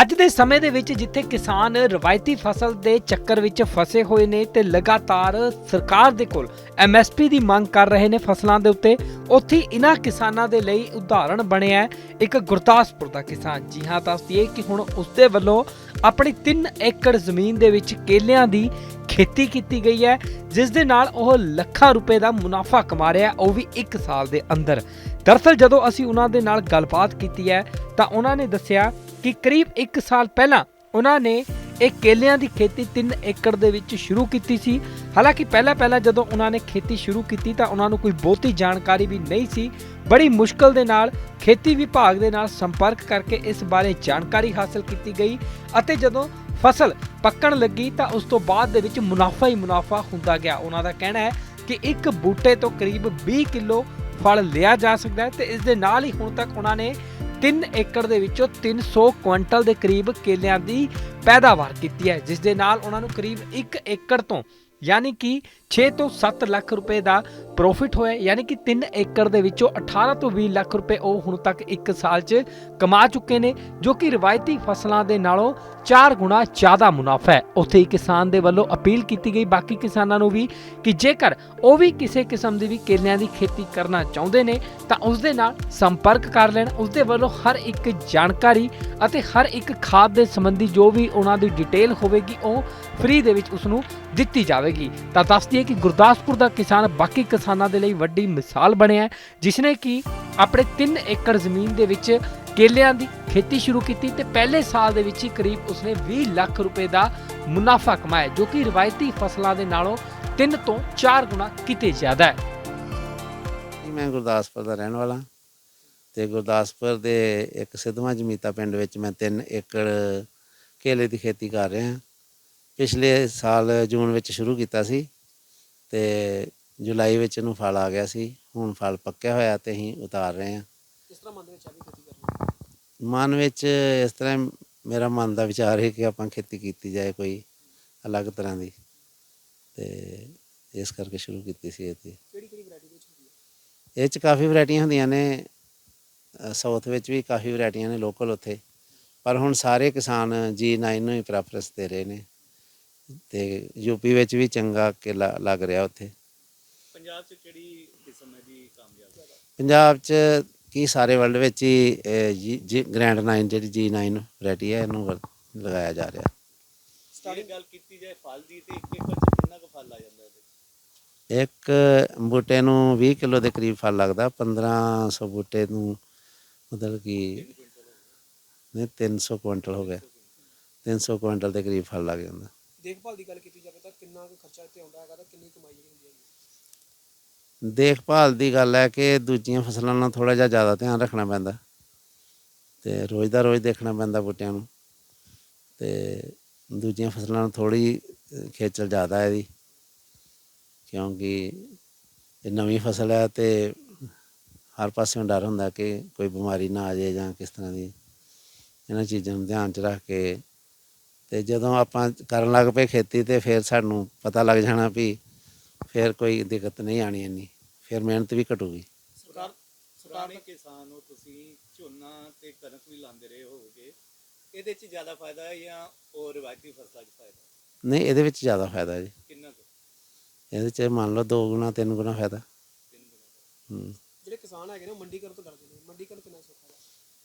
ਅੱਜ ਦੇ ਸਮੇਂ ਦੇ ਵਿੱਚ ਜਿੱਥੇ ਕਿਸਾਨ ਰਵਾਇਤੀ ਫਸਲ ਦੇ ਚੱਕਰ ਵਿੱਚ ਫਸੇ ਹੋਏ ਨੇ ਤੇ ਲਗਾਤਾਰ ਸਰਕਾਰ ਦੇ ਕੋਲ ਐਮਐਸਪੀ ਦੀ ਮੰਗ ਕਰ ਰਹੇ ਨੇ ਫਸਲਾਂ ਦੇ ਉੱਤੇ, ਉੱਥੇ ਇਹਨਾਂ ਕਿਸਾਨਾਂ ਦੇ ਲਈ ਉਦਾਹਰਣ ਬਣਿਆ ਹੈ ਇੱਕ ਗੁਰਦਾਸਪੁਰ ਦਾ ਕਿਸਾਨ। ਜੀ ਹਾਂ, ਦੱਸਦੀਏ ਕਿ ਹੁਣ ਉਸਦੇ ਵੱਲੋਂ ਆਪਣੀ 3 ਏਕੜ ਜ਼ਮੀਨ ਦੇ ਵਿੱਚ ਕੇਲਿਆਂ ਦੀ ਖੇਤੀ ਕੀਤੀ ਗਈ ਹੈ, ਜਿਸ ਦੇ ਨਾਲ ਉਹ ਲੱਖਾਂ ਰੁਪਏ ਦਾ ਮੁਨਾਫਾ ਕਮਾ ਰਿਹਾ, ਉਹ ਵੀ 1 ਸਾਲ ਦੇ ਅੰਦਰ। ਦਰਅਸਲ ਜਦੋਂ ਅਸੀਂ ਉਹਨਾਂ ਦੇ ਨਾਲ ਗੱਲਬਾਤ ਕੀਤੀ ਹੈ, ਤਾਂ ਉਹਨਾਂ ਨੇ ਦੱਸਿਆ ਕਿ ਕਰੀਬ 1 ਸਾਲ ਪਹਿਲਾਂ ਉਹਨਾਂ ਨੇ ਇਹ ਕੇਲਿਆਂ ਦੀ ਖੇਤੀ 3 ਏਕੜ ਦੇ ਵਿੱਚ ਸ਼ੁਰੂ ਕੀਤੀ ਸੀ। ਹਾਲਾਂਕਿ ਪਹਿਲਾਂ ਪਹਿਲਾਂ ਜਦੋਂ ਉਹਨਾਂ ਨੇ ਖੇਤੀ ਸ਼ੁਰੂ ਕੀਤੀ ਤਾਂ ਉਹਨਾਂ ਨੂੰ ਕੋਈ ਬਹੁਤੀ ਜਾਣਕਾਰੀ ਵੀ ਨਹੀਂ ਸੀ। ਬੜੀ ਮੁਸ਼ਕਲ ਦੇ ਨਾਲ ਖੇਤੀ ਵਿਭਾਗ ਦੇ ਨਾਲ ਸੰਪਰਕ ਕਰਕੇ ਇਸ ਬਾਰੇ ਜਾਣਕਾਰੀ ਹਾਸਲ ਕੀਤੀ ਗਈ ਅਤੇ ਜਦੋਂ ਫਸਲ ਪੱਕਣ ਲੱਗੀ ਤਾਂ ਉਸ ਤੋਂ ਬਾਅਦ ਦੇ ਵਿੱਚ ਮੁਨਾਫਾ ਹੀ ਮੁਨਾਫਾ ਹੁੰਦਾ ਗਿਆ। ਉਹਨਾਂ ਦਾ ਕਹਿਣਾ ਹੈ ਕਿ ਇੱਕ ਬੂਟੇ ਤੋਂ ਕਰੀਬ 20 ਕਿਲੋ ਫਲ ਲਿਆ ਜਾ ਸਕਦਾ ਹੈ ਤੇ ਇਸ ਦੇ ਨਾਲ ਹੀ ਹੁਣ ਤੱਕ ਉਹਨਾਂ ਨੇ 3 ਏਕੜ ਦੇ ਵਿੱਚੋਂ 300 ਕੁਇੰਟਲ ਦੇ ਕਰੀਬ ਕੇਲਿਆਂ ਦੀ ਪੈਦਾਵਾਰ ਕੀਤੀ ਹੈ ਜਿਸ ਦੇ ਨਾਲ ਉਹਨਾਂ ਨੂੰ ਕਰੀਬ 1 ਏਕੜ ਤੋਂ, ਯਾਨੀ ਕਿ 6 ਤੋਂ 7 ਲੱਖ ਰੁਪਏ ਦਾ ਪ੍ਰੋਫਿਟ ਹੋਇਆ ਯਾਨੀ ਕਿ 3 ਏਕੜ ਦੇ ਵਿੱਚੋਂ 18 ਤੋਂ 20 ਲੱਖ ਰੁਪਏ ਉਹ ਹੁਣ ਤੱਕ 1 ਸਾਲ 'ਚ ਕਮਾ ਚੁੱਕੇ ਨੇ, ਜੋ ਕਿ ਰਵਾਇਤੀ ਫਸਲਾਂ ਦੇ ਨਾਲੋਂ 4 ਗੁਣਾ ਜ਼ਿਆਦਾ ਮੁਨਾਫਾ ਹੈ। ਉੱਥੇ ਹੀ ਕਿਸਾਨ ਦੇ ਵੱਲੋਂ ਅਪੀਲ ਕੀਤੀ ਗਈ। ਬਾਕੀ ਕਿਸਾਨਾਂ ਨੂੰ ਵੀ ਕਿ ਜੇਕਰ ਉਹ ਵੀ ਕਿਸੇ ਕਿਸਮ ਦੀ ਵੀ ਕੇਲਿਆਂ ਦੀ ਖੇਤੀ ਕਰਨਾ ਚਾਹੁੰਦੇ ਨੇ, ਤਾਂ ਉਸ ਦੇ ਨਾਲ ਸੰਪਰਕ ਕਰ ਲੈਣ। ਉਸ ਦੇ ਵੱਲੋਂ ਹਰ ਇੱਕ ਜਾਣਕਾਰੀ ਅਤੇ ਹਰ ਇੱਕ ਖਾਦ ਦੇ ਸੰਬੰਧੀ ਜੋ ਵੀ ਉਹਨਾਂ ਦੀ ਡਿਟੇਲ ਹੋਵੇਗੀ, ਉਹ ਫ੍ਰੀ ਦੇ ਵਿੱਚ ਉਸ ਨੂੰ ਦਿੱਤੀ ਜਾਵੇਗੀ। ਤਾਂ ਦੱਸ ਦਈਏ ਕਿ ਗੁਰਦਾਸਪੁਰ ਦਾ ਕਿਸਾਨ ਬਾਕੀ ਕਿਸਾਨਾਂ ਦੇ ਲਈ ਵੱਡੀ ਮਿਸਾਲ ਬਣਿਆ ਹੈ, ਜਿਸ ਕਿ ਆਪਣੇ 3 ਏਕੜ ਜ਼ਮੀਨ ਦੇ ਵਿੱਚ ਕੇਲਿਆਂ ਦੀ ਖੇਤੀ ਸ਼ੁਰੂ ਕੀਤੀ ਤੇ ਪਹਿਲੇ ਸਾਲ ਦੇ ਵਿੱਚ ਹੀ ਕਰੀਬ ਉਸਨੇ 20 ਲੱਖ ਰੁਪਏ ਦਾ ਮੁਨਾਫਾ ਕਮਾਇਆ ਜੋ ਕਿ ਰਵਾਇਤੀ ਫਸਲਾਂ ਦੇ ਨਾਲੋਂ 3 ਤੋਂ 4 ਗੁਣਾ ਕਿਤੇ ਜ਼ਿਆਦਾ ਹੈ। ਮੈਂ ਗੁਰਦਾਸਪੁਰ ਦਾ ਰਹਿਣ ਵਾਲਾ ਤੇ ਗੁਰਦਾਸਪੁਰ ਦੇ ਇੱਕ ਸਿੱਧਵਾਂ ਜਮੀਤਾ ਪਿੰਡ ਵਿੱਚ ਮੈਂ 3 ਏਕੜ ਕੇਲੇ ਦੀ ਖੇਤੀ ਕਰ ਰਿਹਾ। ਪਿਛਲੇ ਸਾਲ ਜੂਨ ਵਿੱਚ ਸ਼ੁਰੂ ਕੀਤਾ ਸੀ ਤੇ ਜੁਲਾਈ ਵਿੱਚ ਇਹਨੂੰ ਫਲ ਆ ਗਿਆ ਸੀ ਹੁਣ ਫਲ ਪੱਕਿਆ ਹੋਇਆ ਤੇ ਅਸੀਂ ਉਤਾਰ ਰਹੇ ਹਾਂ। ਕਿਸ ਤਰ੍ਹਾਂ ਮਨ ਦੇ ਵਿੱਚ ਆ ਖੇਤੀ ਕਰਨੀ? ਮਨ ਵਿੱਚ ਇਸ ਤਰ੍ਹਾਂ ਮੇਰਾ ਮਨ ਦਾ ਵਿਚਾਰ ਹੈ ਕਿ ਆਪਾਂ ਖੇਤੀ ਕੀਤੀ ਜਾਏ ਕੋਈ ਅਲੱਗ ਤਰ੍ਹਾਂ ਦੀ ਤੇ ਇਸ ਕਰਕੇ ਸ਼ੁਰੂ ਕੀਤੀ ਸੀ ਇਹ ਤੇ। ਕਿਹੜੀ ਕਿਹੜੀ ਵੈਰਾਈਟੀ ਵਿੱਚ ਹੁੰਦੀ ਹੈ? ਇਹ ਚ ਕਾਫੀ ਵੈਰਾਈਟੀਆਂ ਹੁੰਦੀਆਂ ਨੇ ਸਾਊਥ ਵਿੱਚ ਵੀ ਕਾਫੀ ਵੈਰਾਈਟੀਆਂ ਨੇ ਲੋਕਲ ਉੱਥੇ। ਪਰ ਹੁਣ ਸਾਰੇ ਕਿਸਾਨ G9 ਨੂੰ ਹੀ ਪ੍ਰੈਫਰੈਂਸ ਦੇ ਰਹੇ ਨੇ। ਤੇ ਯੂਪੀ ਵਿੱਚ ਵੀ ਚੰਗਾ ਕੇਲਾ ਲੱਗ ਰਿਹਾ ਉੱਥੇ। ਪੰਜਾਬ 'ਚ ਕਿਹੜੀ ਕਿਸਮ ਹੈ ਜੀ ਕਾਮਯਾਬ? ਪੰਜਾਬ 'ਚ ਕੀ ਸਾਰੇ ਵਰਲਡ ਵਿੱਚ ਹੀ ਜੀ ਗ੍ਰੈਂਡ 9 ਜਿਹੜੀ G9 ਵੈਰਾਈਟੀ ਹੈ ਇਹਨੂੰ ਲਗਾਇਆ ਜਾ ਰਿਹਾ। ਜੇ ਗੱਲ ਕੀਤੀ ਜਾਏ ਫਲ ਦੀ ਤੇ ਇੱਕ ਏਕੜ 'ਚ ਕਿੰਨਾ ਕੁ ਫਲ ਆ ਜਾਂਦਾ ਇਹਦੇ? ਇੱਕ ਬੂਟੇ ਨੂੰ 20 ਕਿਲੋ ਦੇ ਕਰੀਬ ਫਲ ਲੱਗਦਾ 1500 ਬੂਟੇ ਨੂੰ ਮਤਲਬ ਕਿ ਨਹੀਂ 300 ਕੁਇੰਟਲ ਹੋ ਗਿਆ 300 ਕੁਇੰਟਲ ਦੇ ਕਰੀਬ ਫਲ ਲੱਗ ਜਾਂਦਾ। ਦੇਖਭਾਲ ਦੀ ਗੱਲ ਕੀਤੀ ਜਾਵੇ ਤਾਂ ਕਿੰਨਾ ਕੁ ਖਰਚਾ ਇੱਥੇ ਆਉਂਦਾ ਹੈਗਾ ਤਾਂ ਕਿੰਨੀ ਕਮਾਈ ਜਿਹੜੀ ਹੁੰਦੀ ਹੈ? ਦੇਖਭਾਲ ਦੀ ਗੱਲ ਹੈ ਕਿ ਦੂਜੀਆਂ ਫਸਲਾਂ ਨਾਲ ਥੋੜਾ ਜਿਹਾ ਜ਼ਿਆਦਾ ਧਿਆਨ ਰੱਖਣਾ ਪੈਂਦਾ ਤੇ ਰੋਜ਼ ਦਾ ਰੋਜ਼ ਦੇਖਣਾ ਪੈਂਦਾ ਬੂਟਿਆਂ ਨੂੰ ਤੇ ਦੂਜੀਆਂ ਫਸਲਾਂ ਨਾਲ ਥੋੜੀ ਖੇਚਲ ਜ਼ਿਆਦਾ ਹੈ ਇਹਦੀ ਕਿਉਂਕਿ ਇਹ ਨਵੀਂ ਫਸਲ ਹੈ ਤੇ ਹਰ ਪਾਸਿਓਂ ਡਰ ਹੁੰਦਾ ਕਿ ਕੋਈ ਬਿਮਾਰੀ ਨਾ ਆ ਜਾਏ ਜਾਂ ਕਿਸ ਤਰ੍ਹਾਂ ਦੀ ਇਹਨਾਂ ਚੀਜ਼ਾਂ ਨੂੰ ਧਿਆਨ 'ਚ ਰੱਖ ਕੇ ਤੇ ਜਦੋਂ ਆਪਾਂ ਕਰਨ ਲੱਗ ਪਏ ਖੇਤੀ ਤੇ ਫਿਰ ਸਾਨੂੰ ਪਤਾ ਲੱਗ ਜਾਣਾ ਵੀ ਫਿਰ ਕੋਈ ਦਿੱਕਤ ਨਹੀਂ ਆਣੀ ਇੰਨੀ ਫਿਰ ਮਿਹਨਤ ਵੀ ਘਟੂਗੀ। ਸਰਕਾਰ ਪੁਰਾਣੇ ਕਿਸਾਨ ਹੋ ਤੁਸੀਂ ਝੋਨਾ ਤੇ ਕਣਕ ਵੀ ਲਾਉਂਦੇ ਰਹੇ ਹੋਵੋਗੇ ਇਹਦੇ 'ਚ ਜ਼ਿਆਦਾ ਫਾਇਦਾ ਹੈ ਜਾਂ ਉਹ ਰਿਵਾਇਤੀ ਫਸਲਾਂ 'ਚ ਫਾਇਦਾ ਨਹੀਂ ਇਹਦੇ ਵਿੱਚ ਜ਼ਿਆਦਾ ਫਾਇਦਾ ਜੀ। ਕਿੰਨਾ ਕੁ? ਇਹਦੇ 'ਚ ਮੰਨ ਲਓ 2 ਗੁਣਾ 3 ਗੁਣਾ ਫਾਇਦਾ। ਤਿੰਨ ਗੁਣਾ ਹੂੰ। ਜਿਹੜੇ ਕਿਸਾਨ ਹੈਗੇ ਨੇ ਉਹ ਮੰਡੀਕਰਨ ਤੋਂ ਕਰਦੇ ਨੇ। ਮੰਡੀਕਰਨ ਕਿੰਨਾ ਸੌਖਾ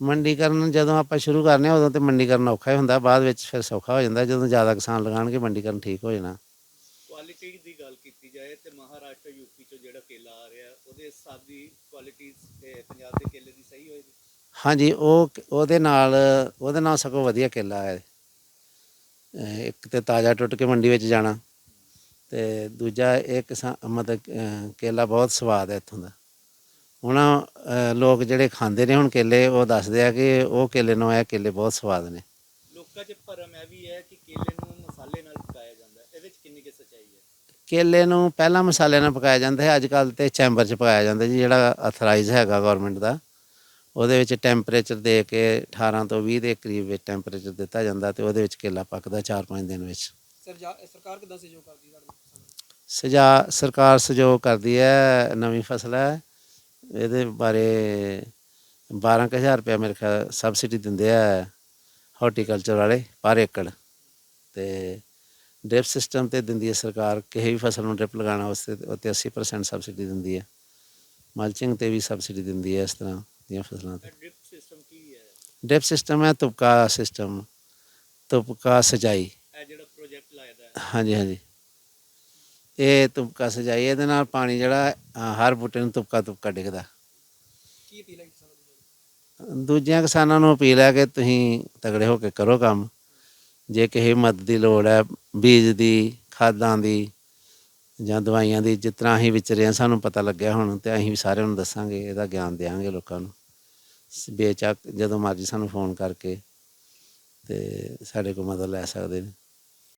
ਮੰਡੀਕਰਨ ਜਦੋਂ ਆਪਾਂ ਸ਼ੁਰੂ ਕਰਨੇ ਆ ਉਦੋਂ ਤੇ ਮੰਡੀਕਰਨ ਔਖਾ ਹੀ ਹੁੰਦਾ ਬਾਅਦ ਵਿੱਚ ਫਿਰ ਸੌਖਾ ਹੋ ਜਾਂਦਾ ਜਦੋਂ ਜ਼ਿਆਦਾ ਕਿਸਾਨ ਲਗਾਉਣਗੇ ਮੰਡੀਕਰਨ ਠੀਕ ਹੋ ਜਾਣਾ। ਕੁਆਲਿਟੀ ਦੀ ਗੱਲ ਕੀਤੀ ਜਾਏ ਤੇ ਮਹਾਰਾਸ਼ਟਰ ਯੂਪੀ 'ਚੋਂ ਜਿਹੜਾ ਕੇਲਾ ਆ ਰਿਹਾ ਉਹਦੇ ਹਿਸਾਬ ਦੀ ਕੁਆਲਿਟੀ ਪੰਜਾਬ ਦੇ ਕੇਲੇ ਦੀ ਸਹੀ ਹੋਏਗੀ? ਹਾਂਜੀ ਉਹ ਉਹਦੇ ਨਾਲ ਉਹਦੇ ਨਾਲ ਸਗੋਂ ਵਧੀਆ ਕੇਲਾ ਹੈ ਇੱਕ ਤੇ ਤਾਜ਼ਾ ਟੁੱਟ ਕੇ ਮੰਡੀ ਵਿੱਚ ਜਾਣਾ ਤੇ ਦੂਜਾ ਇਹ ਕਿਸਾ ਮਤਲਬ ਕੇਲਾ ਬਹੁਤ ਸਵਾਦ ਹੈ ਇੱਥੋਂ ਦਾ। ਹੁਣ ਲੋਕ ਜਿਹੜੇ ਖਾਂਦੇ ਨੇ ਹੁਣ ਕੇਲੇ ਉਹ ਦੱਸਦੇ ਆ ਕਿ ਉਹ ਕੇਲੇ ਨੂੰ ਇਹ ਕੇਲੇ ਬਹੁਤ ਸਵਾਦ ਨੇ। ਲੋਕਾਂ 'ਚ ਭਰਮ ਇਹ ਵੀ ਹੈ ਕਿ ਕੇਲੇ ਨੂੰ ਮਸਾਲੇ ਨਾਲ ਪਕਾਇਆ ਜਾਂਦਾ ਹੈ। ਇਹਦੇ 'ਚ ਕਿੰਨੀ ਕੁ ਸੱਚਾਈ ਹੈ? ਕੇਲੇ ਨੂੰ ਪਹਿਲਾਂ ਮਸਾਲੇ ਨਾਲ ਪਕਾਇਆ ਜਾਂਦਾ ਹੈ ਅੱਜ ਕੱਲ ਤੇ ਚੈਂਬਰ 'ਚ ਪਕਾਇਆ ਜਾਂਦਾ ਜੀ ਜਿਹੜਾ ਅਥਰਾਈਜ਼ ਹੈਗਾ ਗਵਰਨਮੈਂਟ ਦਾ। ਉਹਦੇ ਵਿੱਚ ਟੈਂਪਰੇਚਰ ਦੇ ਕੇ 18 ਤੋਂ 20 ਦੇ ਕਰੀਬ ਵਿੱਚ ਟੈਂਪਰੇਚਰ ਦਿੱਤਾ ਜਾਂਦਾ ਤੇ ਉਹਦੇ ਵਿੱਚ ਕੇਲਾ ਪੱਕਦਾ 4-5 ਦਿਨ ਵਿੱਚ। ਸਰਕਾਰ ਕਿਦਾਂ ਸਹਿਯੋਗ ਕਰਦੀ ਹੈ ਸਜਾ ਸਰਕਾਰ ਸਹਿਯੋਗ ਕਰਦੀ ਹੈ ਨਵੀਂ ਫਸਲ ਹੈ। ਇਹਦੇ ਬਾਰੇ 12000 ਰੁਪਏ ਮੇਰੇ ਖਿਆਲ ਸਬਸਿਡੀ ਦਿੰਦੇ ਆ ਹਾਰਟੀਕਲਚਰ ਵਾਲੇ ਪਰ ਏਕੜ। ਤੇ ਡ੍ਰਿਪ ਸਿਸਟਮ ਤੇ ਦਿੰਦੀ ਹੈ ਸਰਕਾਰ ਕਿਸੇ ਵੀ ਫਸਲ ਨੂੰ ਡ੍ਰਿਪ ਲਗਾਉਣਾ ਵਾਸਤੇ ਤੇ ਉੱਤੇ 80% ਸਬਸਿਡੀ ਦਿੰਦੀ ਹੈ ਮਲਚਿੰਗ ਤੇ ਵੀ ਸਬਸਿਡੀ ਦਿੰਦੀ ਹੈ ਇਸ ਤਰ੍ਹਾਂ ਦੀਆਂ ਫਸਲਾਂ ਤੇ। ਡ੍ਰਿਪ ਸਿਸਟਮ ਕੀ ਹੈ? ਡ੍ਰਿਪ ਸਿਸਟਮ ਹੈ ਤੁਪਕਾ ਸਿਸਟਮ ਤੁਪਕਾ ਸਜਾਈ। ਇਹ ਜਿਹੜਾ ਪ੍ਰੋਜੈਕਟ ਲਾਇਆ ਹਾਂਜੀ ਹਾਂਜੀ। ਇਹ ਤੁਪਕਾ ਸਜਾਈ ਇਹਦੇ ਨਾਲ ਪਾਣੀ ਜਿਹੜਾ ਅ, ਹਰ ਬੂਟੇ ਨੂੰ ਤੁਪਕਾ ਤੁਪਕਾ ਡਿੱਗਦਾ। ਕੀ ਅਪੀਲ ਹੈ ਕਿਸਾਨਾਂ ਦੂਜਿਆਂ ਕਿਸਾਨਾਂ ਨੂੰ ਅਪੀਲ ਹੈ ਕਿ ਤੁਸੀਂ ਤਗੜੇ ਹੋ ਕੇ ਕਰੋ ਕੰਮ। ਜੇ ਕਿਸੇ ਮਦਦ ਦੀ ਲੋੜ ਹੈ ਬੀਜ ਦੀ ਖਾਦਾਂ ਦੀ ਜਾਂ ਦਵਾਈਆਂ ਦੀ ਜਿਸ ਤਰ੍ਹਾਂ ਅਸੀਂ ਵਿਚਰੇ ਹਾਂ ਸਾਨੂੰ ਪਤਾ ਲੱਗਿਆ ਹੁਣ ਤੇ ਅਸੀਂ ਵੀ ਸਾਰਿਆਂ ਨੂੰ ਦੱਸਾਂਗੇ ਇਹਦਾ ਗਿਆਨ ਦੇਵਾਂਗੇ ਲੋਕਾਂ ਨੂੰ। ਸ- ਬੇਚੱਕ ਜਦੋਂ ਮਰਜ਼ੀ ਸਾਨੂੰ ਫੋਨ ਕਰਕੇ ਤੇ ਸਾਡੇ ਕੋਲ ਮਦਦ ਲੈ ਸਕਦੇ ਨੇ।